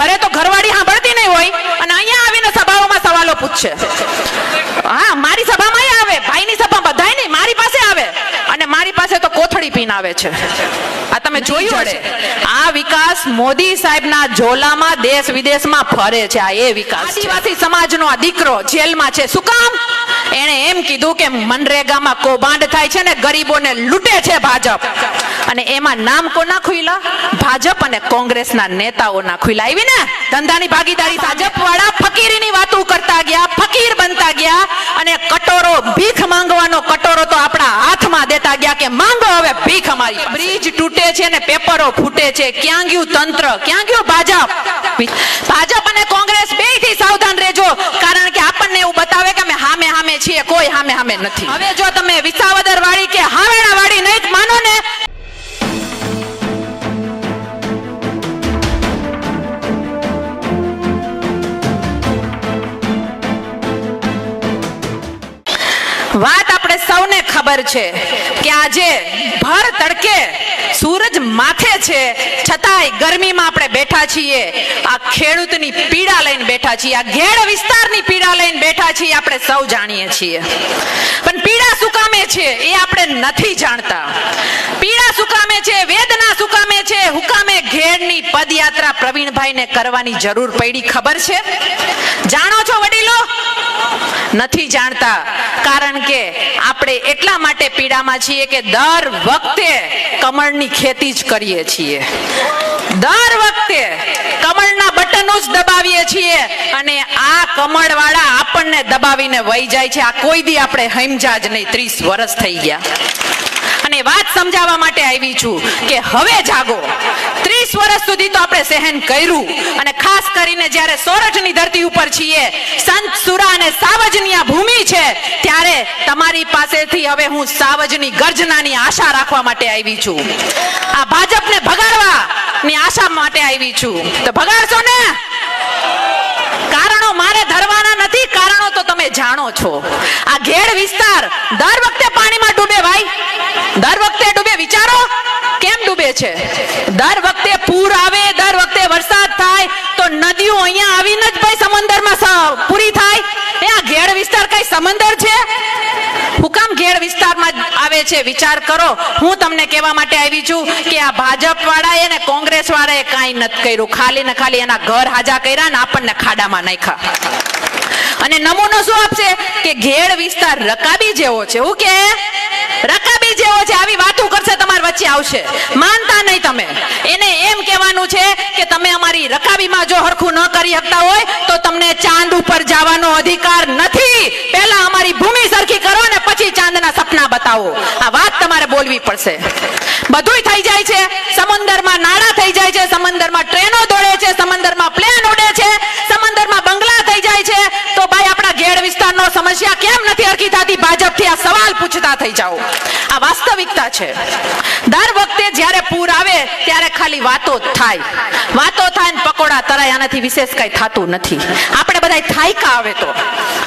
ઘરે તો ઘરવાળી સાંભળતી નહીં હોય અને અહીંયા આવીને સભાઓમાં સવાલો પૂછશે હા મારી સભામાં આવે ભાઈની સભા બધાય નહીં મારી પાસે આવે અને મારી પાસે તો કોથળી પીન આવે છે. આ તમે જોયું હશે. આ વિકાસ મોદી સાહેબના ઝોલામાં દેશ વિદેશમાં ફરે છે. આ એ વિકાસ આદિવાસી સમાજનો આ દીકરો જેલમાં છે. શું કામ? એણે એમ કીધું કે મનરેગામાં કૌભાંડ થાય છે ને ગરીબોને લૂંટે છે ભાજપ. અને એમાં નામ કોના ખુલ્લા ભાજપ અને કોંગ્રેસના નેતાઓના ખુલ્લા આવી ને? ધંધાની ભાગીદારી ભાજપ વાળા ફકીરીની વાતો કરતા ગયા, ફકીર બનતા ગયા અને કટોરો, ભીખ માંગવાનો કટોરો તો આપણા હાથમાં દેતા ગયા કે માંગો હવે ભીખ અમારી. બ્રિજ તૂટે છે ને પેપરો ફૂટે છે. ક્યાં ગયું તંત્ર? ક્યાં ગયું ભાજપ? ભાજપ અને કોંગ્રેસ બેથી સાવધાન રહેજો, કારણ કે આપણને એવું બતાવે કે અમે હામે હામે છીએ. કોઈ હામે હામે નથી. હવે જો તમે વિસાવદર વાળી કે હાવેડા ખબર છે કે આજે ભર તડકે સૂરજ માથે છે. છતાંય ગરમીમાં આપણે બેઠા છીએ. આ ખેડૂતની પીડા લઈને બેઠા છીએ. આ ઘેડ વિસ્તારની પીડા લઈને બેઠા છીએ આપણે સૌ જાણીએ છીએ. પણ પીડા સુકામે છે એ આપણે નથી જાણતા. પીડા સુકામે છે? વેદના સુકામે છે? હુકામે ઘેડની પદયાત્રા પ્રવીણભાઈને કરવાની જરૂર પડી ખબર છે? જાણો છો નથી જાણતા. કારણ કે આપણે એટલા માટે પીડામાં છીએ કે દર વખતે કમળની ખેતી જ કરીએ છીએ. દર વખતે કમળના બટનો જ દબાવીએ છીએ અને આ કમળ વાળા આપણને દબાવીને વહી જાય છે. આ કોઈ દી આપણે હમજા જ નહીં. ત્રીસ વર્ષ થઈ ગયા. અને વાત સમજાવવા માટે આવી છું કે હવે જાગો. ત્રીસ વર્ષ સુધી તો આપણે સહન કર્યું. અને ખાસ કરીને જ્યારે સોરઠની ધરતી ઉપર છીએ, સંત સુરા અને સાવજની આ ભૂમિ છે, ત્યારે તમારી પાસેથી હવે હું સાવજની ગર્જનાની આશા રાખવા માટે આવી છું. આ ભાજપને ભગાડવા ની આશા માટે આવી છું. તો ભગાડશો ને કારણો મારે ધરવાના નથી કારણો તો તમે જાણો છો. આ ઘેડ વિસ્તાર દર વખતે પાણીમાં ડૂબે ભાઈ. દર વખતે ડૂબે. વિચારો કેમ ડૂબે છે? દર વખતે પૂર આવે, દર વખતે વરસાદ થાય, તો નદીઓ અહીંયા આવીને જ ભાઈ સમંદરમાં પૂરી થાય. એ આ ઘેડ વિસ્તાર કઈ સમંદર છે? હુકામ ઘેડ વિસ્તારમાં આવે છે? વિચાર કરો. હું તમને કહેવા માટે આવી છું કે આ ભાજપ વાળાએ ને કોંગ્રેસ વાળાએ કાંઈ નથી કર્યું. ખાલી ને ખાલી એના ઘર હાજા કર્યા ને આપણને ખાડામાં નાખ્યા. અને નમૂનો શું આપશે? કે ઘેડ વિસ્તાર રકાબી જેવો છે. હું કે? રકાબી જેવો છે. આવી વાતો કરશે, તમારી વચ્ચે આવશે. માનતા નહીં તમે. એને એમ કહેવાનું છે કે તમે અમારી રકાબીમાં જો હરખું ન કરી શકતા હોય, તો તમને ચાંદ ઉપર જવાનો અધિકાર નથી. પહેલા અમારી ભૂમિ સરખી કરો ને પછી ચાંદના સપના બતાવો. આ વાત તમારે બોલવી પડશે. બધુંય થઈ જાય છે. સમંદરમાં નાળા થઈ જાય છે. સમંદરમાં ટ્રેનો દોડે છે. સમંદરમાં પ્લેન ઉડે છે સમંદરમાં બંગલા થઈ જાય છે તો ભાઈ આપણા ઘેડ વિસ્તારનો સમસ્યા કેમ નથી હરખી થતી? ભાજપથી આ સવાલ પૂછતા થઈ જાઓ. આ વાસ્તવિકતા છે. દર વખતે જ્યારે પૂર આવે, ત્યારે ખાલી વાતો થાય. વાતો થાય ને પકોડા તરાય, આનાથી વિશેષ કઈ થતું નથી. આપણે બધા થાયકા આવે તો.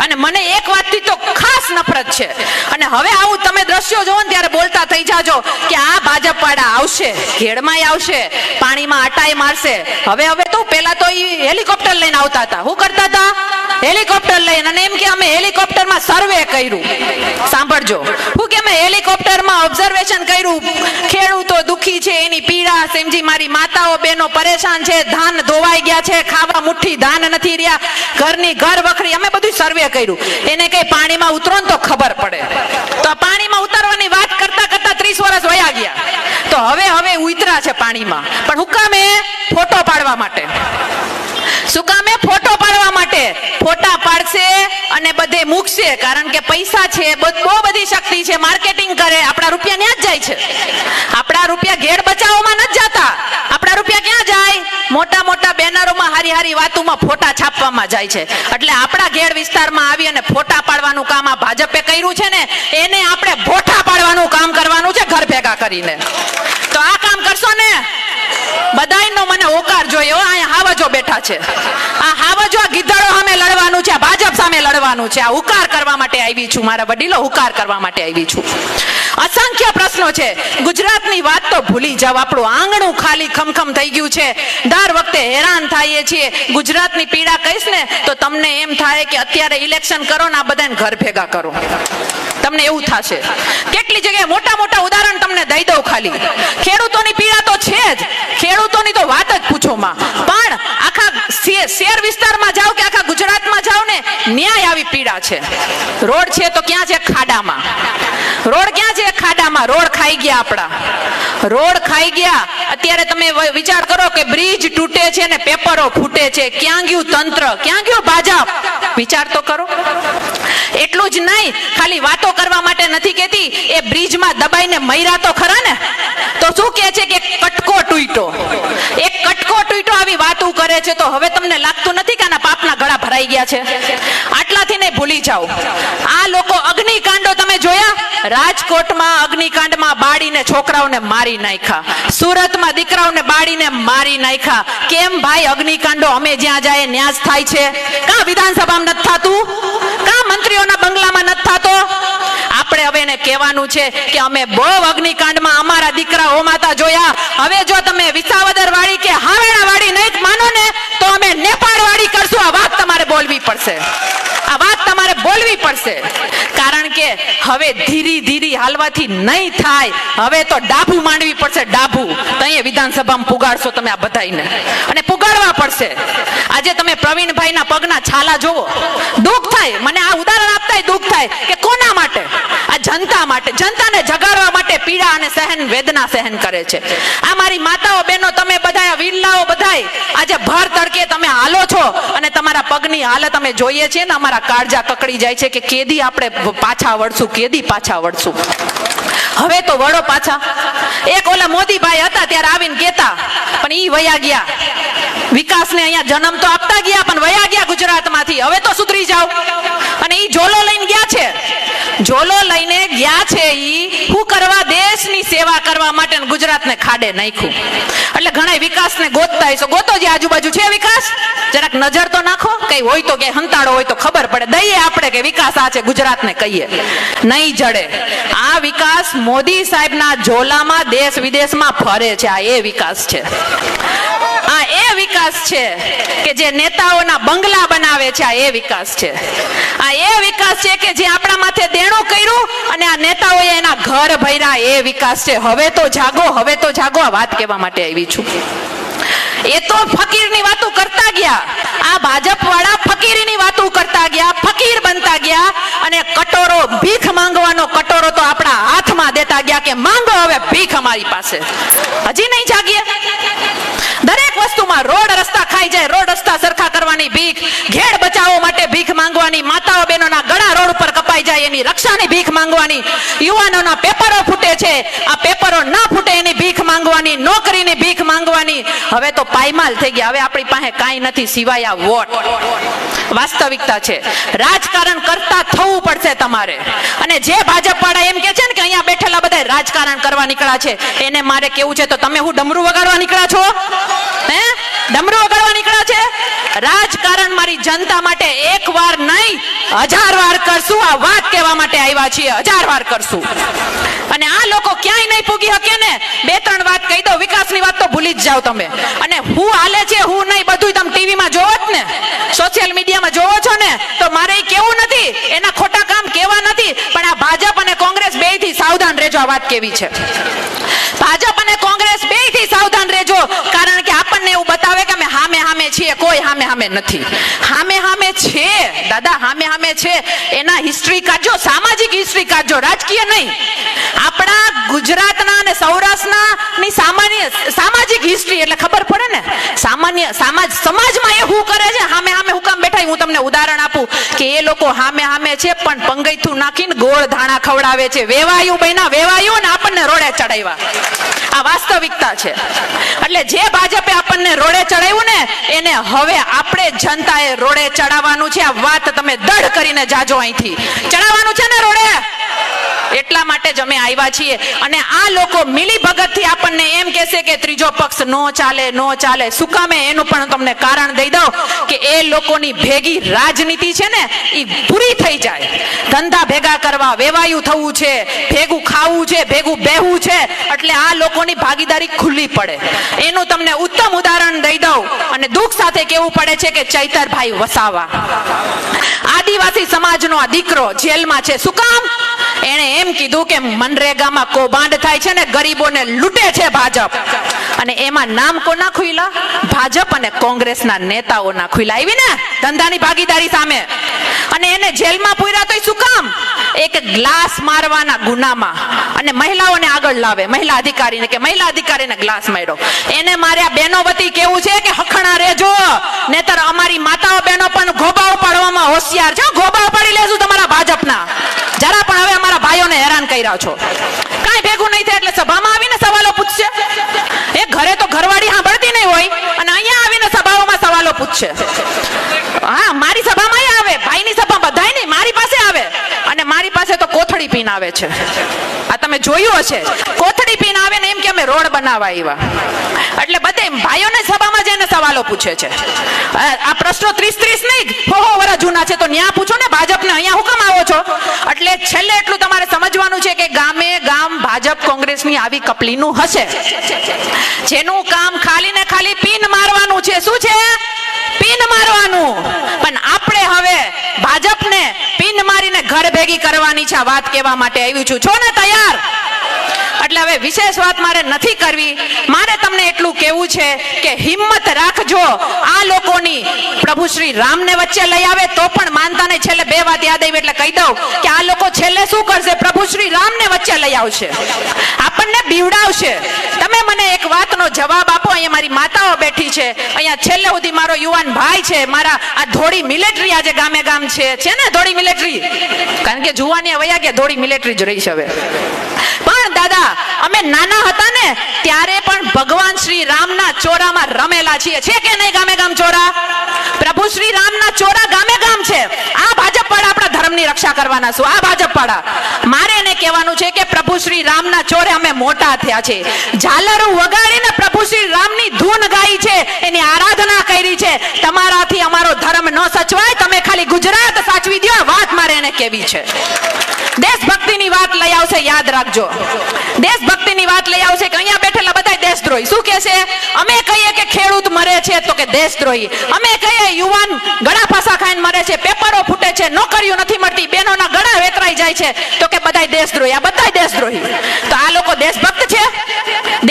અને મને એક વાતથી તો ખાસ નફરત છે. અને હવે આવું તમે દ્રશ્યો જોવો ને ત્યારે બોલતા થઈ જાજો કે આ ભાજપ વાળા આવશે, ઘેડમાંય આવશે, પાણીમાં આટાય મારશે. હવે હવે તો પેલા તો ઈ હેલિકોપ્ટર લઈને આવતા હતા. શું કરતા હતા? હેલિકોપ્ટર લઈને. અને એમ કે અમે હેલિકોપ્ટરમાં સર્વે કર્યું. સાંભળજો. હું કે અમે હેલિકોપ્ટરમાં ઓબ્ઝર્વેશન કર્યું. ખેડૂતો દુખી છે, એની પીડા સમજી મારી માતાઓ, બહેનો પરેશાન છે, ધાન ધોવાઈ ગયા છે, ખાવા મુઠ્ઠી ધાન નથી રહ્યા, ઘરની ઘર વખરી. અમે બધું સર્વે કર્યું. એને કઈ પાણીમાં ઉતરો ને તો ખબર પડે. તો પાણીમાં ઉતરવાની વાત કરતા કરતા ત્રીસ વર્ષ વયા ગયા. તો હવે હવે ઉતરા છે પાણીમાં. પણ હુકામે ફોટો પાડવા માટે? સુકામે ફોટો પાડવા માટે? ફોટા પાડશે અને બધે મૂકશે, કારણ કે પૈસા છે બહુ બધી શક્તિ છે, માર્કેટિંગ કરે, આપણા રૂપિયા ત્યાં જ જાય છે. આપણા રૂપિયા ઘેર બચાવવામાં નથી જતા. આપણા રૂપિયા ક્યાં જાય? મોટા મોટા બેનરોમાં હારી હારી વાતોમાં ફોટા છાપવામાં જાય છે. એટલે આપણા ઘેડ વિસ્તારમાં આવી અને ફોટા પાડવાનું કામ આ ભાજપે કર્યું છે ને, એને આપણે ફોટા પાડવાનું કામ કરવાનું છે ઘર ભેગા કરીને. તો આ કામ કરશો ને, બધાયનો મને હોકાર જોઈએ અહીંયા હાવજો બેઠા છે. આ હાવજો, આ ગીધડો સામે લડવાનું છે આ ભાજપ સામે લડવાનું છે. આ હુકાર કરવા માટે આવી છું. મારા વડીલો હુકાર કરવા માટે આવી છું. અસંખ્ય પ્રશ્નો છે. ગુજરાતની વાત તો ભૂલી જાવ આપણું આંગણું ખાલી ખમખમ થઈ ગયું છે. દર વખતે હેરાન થઈએ છીએ. ગુજરાતની પીડા કહીશ ને, તો તમને એમ થાય કે અત્યારે ઇલેક્શન કરો ને આ બધાને ઘર ભેગા કરો. તમને એવું થશે. કેટલી જગ્યાએ મોટા મોટા ઉદાહરણ તમને દઈ દઉં ખાલી. ખેડૂતોની પીડા તો છે જ. ખેડૂતોની તો વાત જ પૂછો માં. પણ શહેર વિસ્તારમાં જાઓ કે આખા ગુજરાતમાં જાઓ ને, ન્યાય આવી પીડા છે. રોડ છે તો ક્યાં છે? ખાડામાં. રોડ ક્યાં છે? ખાડામાં રોડ ખાઈ ગયા આપણા. રોડ ખાઈ ગયા. અત્યારે તમે વિચાર કરો કે બ્રિજ તૂટે છે ને પેપરો ફૂટે છે. ક્યાં ગયું તંત્ર? ક્યાં ગયો ભાજપ? વિચાર તો કરો. એટલું જ નહીં, ખાલી વાતો કરવા માટે નથી કેતી એ બ્રિજમાં દબાઈને મૈરા તો ખરા ને? તો શું કહે છે કે કટકો તૂટ્યો? એક કટકો તૂટ્યો આવી વાતો કરે છે તો હવે તમને લાગતું નથી કે આના પાપના ગળા ભરાઈ ગયા છે? આટલાથી ને ભૂલી જાઓ. આ લોકો રાજકોટમાં અગ્નિકાંડમાં બાળીને છોકરાઓને મારી નાખ્યા. સુરતમાં દીકરાઓને બાળીને મારી નાખ્યા. કેમ ભાઈ અગ્નિકાંડો? અમે જ્યાં જાય ન્યાસ થાય છે. કા વિધાનસભામાં નથી થતું? કા મંત્રીઓના બંગલામાં નથી થતો? આપણે હવે એને કહેવાનું છે કે અમે બહુ અગ્નિકાંડમાં અમારા દીકરા હોમાતા જોયા. હવે જો તમે વિસાવદર વાળી કે હાવેડા વાળી નહીં માનો ને, તો અમે નેપાળ વાળી કરશું. આ વાત તમારે બોલવી પડશે આ વાત તમારે બોલવી પડશે. કારણ કે હવે ધીરે ધીરે હાલવાથી નહીં થાય. હવે તો ડાભુ માંડવી પડશે ડાભુ તો અહીંયા વિધાનસભામાં પુગાડશો તમે આ બધાઈને અને પુગાડવા પડશે. આજે તમે પ્રવીણભાઈના પગના છાલા જોવો દુઃખ થાય. મને આ ઉદાહરણ આપતા દુઃખ થાય કે કોના માટે? આ જનતા માટે. જનતાને જગાડવા માટે પીડા અને સહન વેદના સહન કરે છે. આ મારી માતાઓ બહેનો, તમે બધા વિરલાઓ બધાય, આજે ભર તડકે તમે હાલો છો અને પગની હાલત અમે જોઈએ છીએ ને અમારા કાળજા કકડી જાય છે કે કેદી આપણે પાછા વળશું, કેદી પાછા વળશું. હવે તો વળો પાછા. એક ઓલા મોદીભાઈ હતા ત્યારે આવીને કેતા પણ ઈ વયા ગયા. વિકાસને અહીંયા જન્મ તો આપતા ગયા, પણ વયા ગયા ગુજરાતમાંથી. હવે તો સુધરી જાવ અને ઈ જોલો લઈને ગયા છે. ઝોલો લઈને ગયા છે ઈ. શું કરવા દેશની સેવા કરવા માટે ગુજરાતને ખાડે નાખ્યું. એટલે ઘણા વિકાસને ગોતતા હશો. ગોતો જે આજુબાજુ છે વિકાસ? જરાક નજર તો નાખો. કઈ હોય તો કે હંતાળો હોય તો ખબર પડે. દઈએ આપણે કે વિકાસ આ છે ગુજરાતને કહીએ. નહીં જડે. આ વિકાસ મોદી સાહેબના ઝોલામાં દેશ વિદેશમાં ફરે છે. આ એ વિકાસ છે. વિકાસ છે કે જે નેતાઓના બંગલા બનાવે છે, આ એ વિકાસ છે. આ એ વિકાસ છે કે જે આપણા માથે દેણું કર્યું અને આ નેતાઓએ એના ઘર ભર્યા, એ વિકાસ છે. હવે તો જાગો, હવે તો જાગો, આ વાત કહેવા માટે આવી છું. એ તો ફકીરની વાતો કરતા ગયા. આ ભાજપ વાળા ફકીરીની વાતો કરતા ગયા, ફકીર બનતા ગયા અને કટોરો, ભીખ માંગવાનો કટોરો તો આપણા હાથમાં દેતા ગયા કે માંગો હવે ભીખ અમારી પાસે. હજી નહીં જાગીએ. દરેક વસ્તુમાં રોડ રસ્તા ખાઈ જાય, રોડ રસ્તા સરખા કરવાની ભીખ ઘેડ બચાવો માટે ભીખ માંગવાની માતાઓ બહેનોના ગળા રોડ ઉપર કપાઈ જાય એની રક્ષાની ભીખ માંગવાની. યુવાનોના પેપરો ફૂટે છે. આ પેપરો ના ફૂટે એની ભીખ માંગવાની, નોકરીની ભીખ માંગવાની. હવે તો પાયમાલ થઈ ગયા. હવે આપણી પાસે કાંઈ નથી સિવાય આ વોટ. વાસ્તવિકતા છે. રાજકારણ કરતા થવું પડશે તમારે. અને જે ભાજપ વાળા એમ કે છે ને કે અહીંયા બેઠેલા બધા રાજકારણ કરવા નીકળ્યા છે, એને મારે કેવું છે? તો તમે હું ડમરું વગાડવા નીકળ્યા છો? હે? ડમરું વગાડવા નીકળ્યા છે? રાજકારણ મારી જનતા માટે એક વાર હજાર વાર કરશું, આ વાત કહેવા માટે આવ્યા છીએ. હજાર વાર કરશું. અને આ લોકો ક્યાંય નહીં પૂગી શકે ને? બે ત્રણ વાત કહી દો વિકાસની વાત તો ભૂલી જ જાઓ તમે. અને હું હાલે છે, હું નહીં બધું તમે ટીવીમાં જોવો જ ને. સોશિયલ મીડિયામાં જોવો છો ને, તો મારે એ કેવું નથી? એના ખોટા કામ કેવા નથી? પણ આ ભાજપ અને કોંગ્રેસ બેથી સાવધાન રહેજો, આ વાત કેવી છે. ભાજપ અને કોંગ્રેસ બેથી સાવધાન રહેજો, કારણ કે આપણને એવું બતાવે કે અમે હામે છીએ કોઈ હામે હામે નથી. હામે હામે છે, દાદા, હામે હામે છે. એના હિસ્ટ્રી કાઢજો, સામાજિક હિસ્ટ્રી કાઢજો, રાજકીય નહીં. આપણા ગુજરાતના અને સૌરાષ્ટ્રના ની સામાન્ય, સામાજિક હિસ્ટ્રી એટલે ખબર પડે ને? સામાન્ય, સમાજ, સમાજમાં એ હું કરે છે, હામે હામે હું કામ હું તમને ઉદાહરણ આપું કે એ લોકો હામે હામે છે, પણ પંગૈથું નાખીને ગોળ ધાણા ખવડાવે છે. વેવાયું બહેના, વેવાયું ને આપણને રોડે ચડાવ્યા. આ વાસ્તવિકતા છે. એટલે જે ભાજપે આપણને રોડે ચડાવ્યું ને, એને હવે આપણે જનતાએ રોડે ચડાવવાનું છે. આ વાત તમે દઢ કરીને જાજો અહીંથી. ચડાવવાનું છે ને રોડે? એટલા માટે જ અમે આવ્યા છીએ. અને આ લોકો મિલી ભગતથી આપણને એમ કહેશે કે ત્રીજો પક્ષ નો ચાલે નો ચાલે. શું કામે? એનું પણ તમને કારણ દઈ દઉં કે એ લોકોની ભેગી રાજનીતિ છે ને એ પૂરી થઈ જાય. ધંધા ભેગા કરવા, વેવાયું થવું છે, ભેગું ખાવું છે, ભેગું બેહવું છે, એટલે આ લોકોની ભાગીદારી ખુલ્લી પડે. એનું તમને ઉત્તમ ઉદાહરણ દઈ દઉં અને દુઃખ સાથે કેવું પડે છે કે ચૈતરભાઈ વસાવા. આદિવાસી સમાજનો આ દીકરો જેલમાં છે. શું કામ? એણે એમ કીધું કે મનરેગામાં કૌભાંડ થાય છે ને ગરીબોને લૂંટે છે ભાજપ. અને એમાં નામ કોના ખુલ્લા ભાજપ અને કોંગ્રેસના નેતાઓના ખુલ્લા આવી ને? ધંધાની ભાગીદારી સામે. અને એને જેલમાં પૂર્યા તો શું કામ? એક ગ્લાસ મારવાના ગુનામાં. અને મહિલાઓને આગળ લાવે. મહિલા અધિકારીને કે મહિલા અધિકારીને ગ્લાસ માર્યો. એને માર્યા બેનો વતી કેવું છે કે હખણા રેજો નેતર અમારી માતાઓ બહેનો પણ ગોબા ઉપાડવામાં હોશિયાર છે. ગોબા ઉપાડી લેશું તમારા ભાજપના. જરા પણ હવે અમારા ભાઈઓને હેરાન કર્યા છો. કાંઈ ભેગું નહીં થાય એટલે સભામાં આવીને સવાલો પૂછશે. એ ઘરે તો ઘરવાળી સાંભળતી નહીં હોય, અને અહીંયા આવીને સભાઓમાં સવાલો પૂછશે. હા, મારી સભામાં આવે, ભાઈની સભા બધાય નહીં મારી પાસે આવે, અને મારી પાસે તો કોથળી પીન આવે છે. આ તમે જોયું હશે. કોથળી પીન આવે ને એમ કે અમે રોડ બનાવવા આવ્યા એટલે બધે ભાઈઓને સભામાં જઈને સવાલો પૂછે છે. આ પ્રશ્નો ત્રીસ ત્રીસ નહીં હો વર્ષ જૂના છે, તો ન્યા પૂછો ને ભાજપને, અહીંયા હુકમ આવો છો? એટલે છેલ્લે એટલું તમારે સમજવાનું છે કે ગામે ગામ ભાજપ કોંગ્રેસની આવી કપલીનું હશે. જેનું કામ ખાલી ને ખાલી પીન મારવાનું છે. શું છે? પીન મારવાનું. પણ આપણે હવે ભાજપને પીન મારીને ઘર ભેગી કરવાની છે વાત કહેવા માટે આવ્યું છું. છો ને તૈયાર? એટલે હવે વિશેષ વાત મારે નથી કરવી. મારે તમને એટલું કહેવું છે કે હિંમત રાખજો. આ લોકોની પ્રભુ શ્રી રામને વચ્ચે લઈ આવે તો પણ માનતા નહીં છેલ્લે બે વાત યાદ આવી એટલે કહી દઉં કે આ લોકો છેલ્લે શું કરશે? પ્રભુ શ્રી રામને વચ્ચે લઈ આવશે. આપણને બીવડાવશે. તમે મને એક વાતનો જવાબ આપો. અહીંયા મારી માતાઓ બેઠી છે. અહીંયા છેલ્લે સુધી મારો યુવાન ભાઈ છે. મારા આ ધોળી મિલિટરી આજે ગામે ગામ છે. છે ને ધોળી મિલિટરી? કારણ કે જુવાની વયા ગયા ધોળી મિલિટરી જ રહી છે હવે. પણ દાદા અમે નાના હતા ને, ત્યારે પણ ભગવાન શ્રી રામના ચોરામાં રમેલા છીએ. છે કે નહીં ગામે ગામ ચોરા? પ્રભુ શ્રી રામના ચોરા ગામે ગામ છે. આ ભાજપ વાળા આપણા ધર્મની રક્ષા કરવાના છું. આ ભાજપ વાળા મારે એને કહેવાનું છે કે પ્રભુ શ્રી રામના ચોરે અમે મોટા થયા છે. ઝાલરું વગાડીને પ્રભુ શ્રી રામની ધૂન ગાઈ છે. એની આરાધના કરી છે. ન સચવાય, તમે ખાલી ગુજરાત સાચવી દો વાત મારે એને કેવી છે. દેશભક્તિની વાત લઈ આવશે, યાદ રાખજો. દેશભક્તિની વાત લઈ આવશે કે અહીંયા બેઠેલા બધા દેશદ્રોહી. શું કે છે? અમે કહીએ કે ખેડૂત મરે છે તો કે દેશદ્રોહી. અમે કહીએ યુવાન ગળા ફાંસા ખાઈને મરે છે, પેપરો ફૂટે છે, નોકરીઓ નથી મળતી બહેનોના ગળા વેતરાઈ જાય છે તો કે બધાય દેશદ્રોહી. આ બધા દેશદ્રોહી. તો આ લોકો દેશભક્ત છે?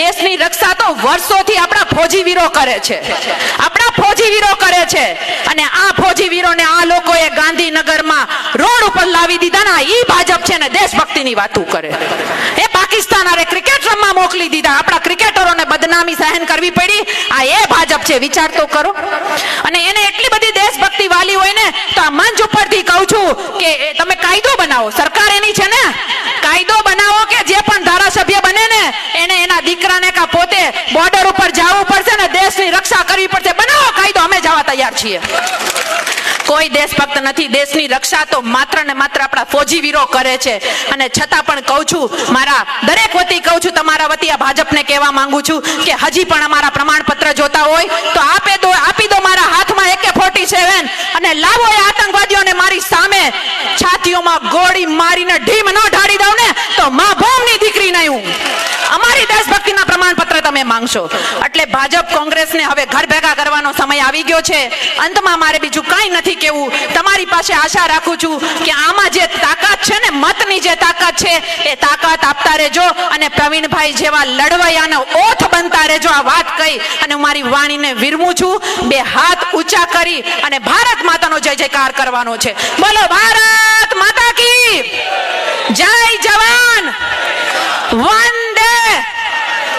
દેશની રક્ષા તો વર્ષોથી આપણા ફોજી કરે છે. આપણા ફોજી કરે છે. અને આ ફોજી આ લોકોએ ગાંધીનગરમાં રોડ ઉપર લાવી દીધા ને ઈ ભાજપ છે ને દેશભક્તિની વાતો કરે. એ પાકિસ્તાન આરે ક્રિકેટ રમવા મોકલી દીધા. આપણા ક્રિકેટરોને બદનામી સહન કરવી પડી. આ એ ભાજપ છે. વિચાર તો કરો. અને એને એટલી બધી દેશભક્તિ વાલી હોય ને તો આ મંચ ઉપરથી કહું છું કે તમે કાયદો બનાવો. સરકાર એની છે ને કાયદો બનાવો કે જે પણ ધારાસભ્ય બને ને એને એના દીકરાને કા પોતે બોર્ડર ઉપર જવું પડશે ને દેશની રક્ષા કરવી પડશે. બનાવો કાયદો, અમે જવા તૈયાર છીએ. કોઈ દેશભક્ત નથી, દેશની રક્ષા તો માત્ર ને માત્ર આપણા ફોજી વીરો કરે છે. અને છતાં પણ કહું છું, મારા દરેક વતી કહું છું, તમારા વતી આ ભાજપને કહેવા માંગુ છું કે હજી પણ અમારા પ્રમાણપત્ર જોતા હોય, તો આપે દો, આપી દો મારા હાથમાં એકે ફોર્ટી સેવન. અને લાવો એ આતંકવાદીઓને મારી સામે. છાતીઓમાં ગોળી મારીને ઢીમ ન ઢાળી દઉં ને, તો મા ભોમની દીકરી નહીં હું. અમારી દેશભક્તિના પ્રમાણપત્ર તમે માંગશો. ભાજપ કોંગ્રેસને હવે ઘર ભેગા કરવાનો સમય આવી ગયો છે. અંતમાં મારે બીજું કાંઈ નથી કેવું તમારી પાસે આશા રાખું છું કે આમાં જે તાકાત છે ને, મતની જે તાકાત છે, એ તાકાત આપતા રહેજો અને પ્રવીણભાઈ જેવા લડવૈયાનો ઓથ બનતા રહેજો, આ વાત કહી. અને હું મારી વાણીને વિરમું છું. બે હાથ ઊંચા કરી અને ભારત માતાનો જય જયકાર કરવાનો છે. બોલો, ભારત માતા કી જય જવાન. વંદે